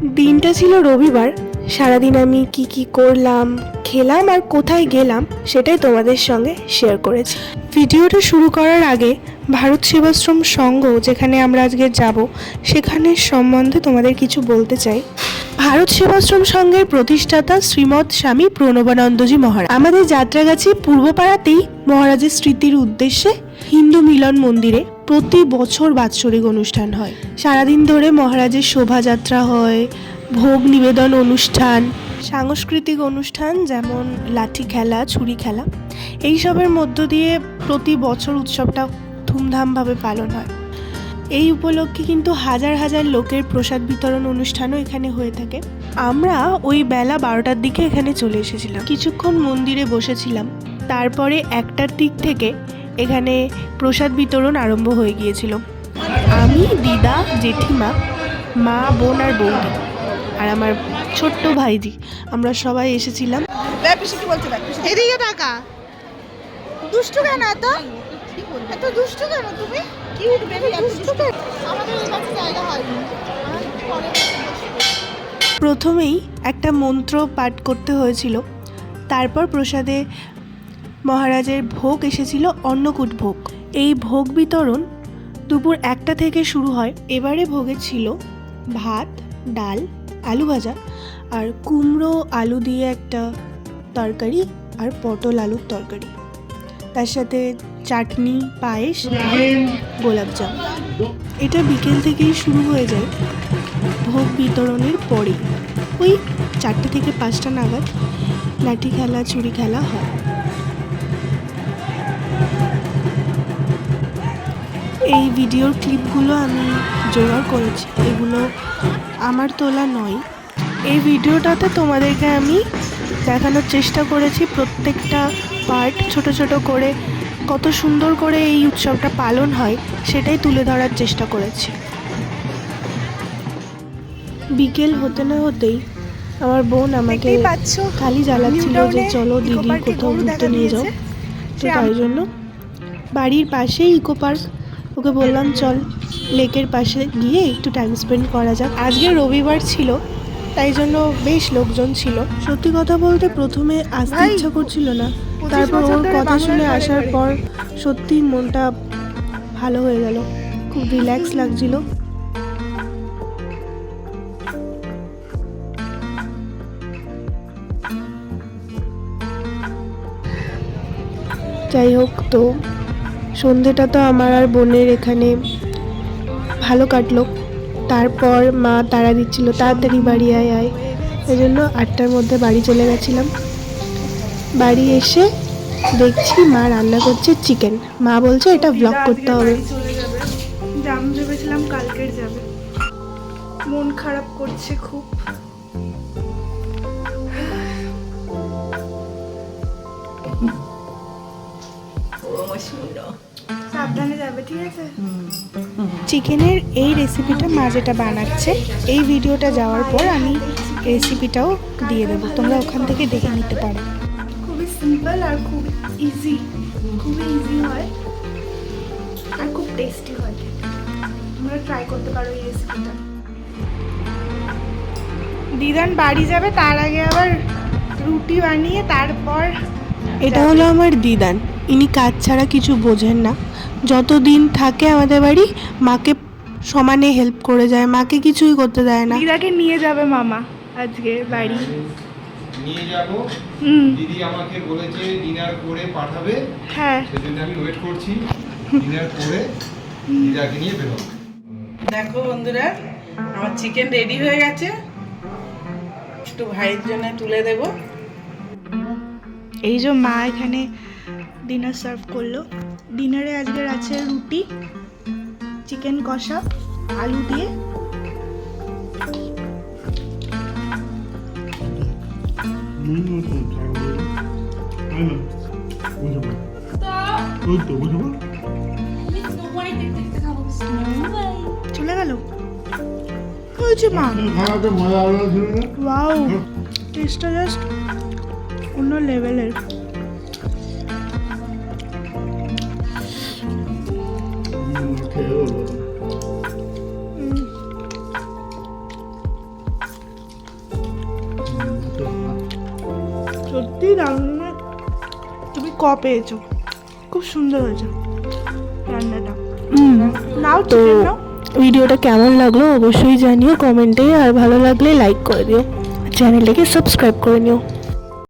দিনটা ছিল রবিবার। সারাদিন আমি কি কি করলাম, খেলাম আর কোথায় গেলাম সেটাই তোমাদের সঙ্গে শেয়ার করেছি। ভিডিওটা শুরু করার আগে ভারত সেবাশ্রম সংঘ যেখানে আমরা আজকে যাব, সেখানে সম্বন্ধে তোমাদের কিছু বলতে চাই। ভারত সেবাশ্রম সংঘের প্রতিষ্ঠাতা শ্রীমৎ স্বামী প্রণবানন্দজি মহারাজ। আমাদের যাত্রাগাছি পূর্বপাড়াতেই মহারাজের স্মৃতির উদ্দেশ্যে হিন্দু মিলন মন্দিরে প্রতি বছর বাৎসরিক অনুষ্ঠান হয়। সারাদিন ধরে মহারাজের শোভাযাত্রা হয়, ভোগ নিবেদন অনুষ্ঠান, সাংস্কৃতিক অনুষ্ঠান যেমন লাঠি খেলা, ছুরি খেলা। এইসবের মধ্য দিয়ে প্রতি বছর উৎসবটা ধুমধামভাবে পালন হয়। এই উপলক্ষে কিন্তু হাজার হাজার লোকের প্রসাদ বিতরণ অনুষ্ঠানও এখানে হয়ে থাকে। আমরা ওই বেলা বারোটার দিকে এখানে চলে এসেছিলাম। কিছুক্ষণ মন্দিরে বসেছিলাম। তারপরে একটার দিক থেকে এখানে প্রসাদ বিতরণ আরম্ভ হয়ে গিয়েছিল। আমি দিদা জেঠিমা মা বোন আর বৌদি আর আমার ছোট্ট ভাইজি। আমরা সবাই এসেছিলাম। ব্যাপিসি কি বলছে ব্যাপিসি এদিকে টাকা। দুষ্টু কেন এত? এত দুষ্টু কেন তুমি? কি উঠবে দুষ্টু? কেন আমাদের ওই জায়গা হয়নি। প্রথমেই একটা মন্ত্র পাঠ করতে হয়েছিল। তারপর প্রসাদে মহারাজের ভোগ এসেছিল অন্নকূট ভোগ। এই ভোগ বিতরণ দুপুর একটা থেকে শুরু হয়। এবারে ভোগে ছিল ভাত, ডাল, আলু ভাজা আর কুমড়ো, আলু দিয়ে একটা তরকারি আর পটল আলুর তরকারি। তার সাথে চাটনি, পায়েস, গোলাপজাম। এটা বিকেল থেকেই শুরু হয়ে যায় ভোগ বিতরণের পরে ওই চারটে থেকে পাঁচটা নাগাদ লাঠি খেলা, চুরি খেলা হয়। এই ভিডিওর ক্লিপগুলো আমি জোগাড় করেছি এগুলো আমার তোলা নয়। এই ভিডিওটাতে তোমাদেরকে আমি দেখানোর চেষ্টা করেছি প্রত্যেকটা পার্ট ছোট ছোট করে কত সুন্দর করে এই উৎসবটা পালন হয় সেটাই তুলে ধরার চেষ্টা করেছি। বিকেল হতে না হতেই আমার বোন আমাকে খালি জ্বালাচ্ছিল যে চলো দিদি কোথাও ঘুরতে নিয়ে যাও। তো তাই জন্য বাড়ির পাশেই ইকো পার্ক। ওকে বললাম চল লেকের পাশে গিয়ে একটু টাইম স্পেন্ড করা যাক। আজকে রবিবার ছিল তাই জন্য বেশ লোকজন ছিল। সত্যি কথা বলতে প্রথমে আসতে ইচ্ছা করছিল না। তারপর ওর কথা শুনে আসার পর সত্যি মনটা ভালো হয়ে গেল। খুব রিল্যাক্স লাগছিল। যাই হোক তো সন্ধেটা তো আমার আর বোনের এখানে ভালো কাটলো। তারপর মা তাড়া দিচ্ছিল তাড়াতাড়ি বাড়ি আয় আয়। এই জন্য আটটার মধ্যে বাড়ি চলে গেছিলাম। বাড়ি এসে দেখছি মা রান্না করছে চিকেন। মা বলছে এটা ব্লগ করতে হবে। জাম ভেবেছিলাম কালকের যাবে। মন খারাপ করছে খুব। আছে চিকেনের এই রেসিপিটা মা যেটা বানাচ্ছে এই ভিডিওটা যাওয়ার পর আমি রেসিপিটাও দিয়ে দেবো। তোমরা ওখান থেকে দেখে নিতে পারো। খুবই সিম্পল আর খুব ইজি খুবই ইজি হয় আর খুব টেস্টি হয় তোমরা ট্রাই করতে পারো এই রেসিপিটা দিদান বাড়ি যাবে তার আগে আবার রুটি বানিয়ে তারপর এটা হলো আমার দিদান। ইনি কাজ ছাড়া কিছু বোঝেন না। যত দিন থাকে আমাদের বাড়ি মাকে সমানে হেল্প করে যায় মাকে কিছুই করতে দেয় না। দিদাকে নিয়ে যাবে মামা আজকে বাড়ি। নিয়ে যাব। হুম। দিদি আমাকে বলেছে ডিনার করে পাঠাবে। হ্যাঁ। সেজন্য আমি ওয়েট করছি। ডিনার করে দিদাকে নিয়ে বেরোবো। দেখো বন্ধুরা আমার চিকেন রেডি হয়ে গেছে। একটু ভাইয়ের জন্য তুলে দেব। এই যে মা এখানে ডিনার সার্ভ করল। ডিনারে আজকের আছে রুটি চিকেন কষা আলু দিয়ে। চলে গেল? মা? টেস্টটা জাস্ট অন্য লেভেলের। সত্যি রান্না তুমি ক পেয়েছ? খুব সুন্দর হয়েছে রান্নাটা। নাও তো নাও। ভিডিওটা কেমন লাগল অবশ্যই জানিও কমেন্টে আর ভালো লাগলে লাইক করে দিও। চ্যানেলটাকে সাবস্ক্রাইব করে নিও।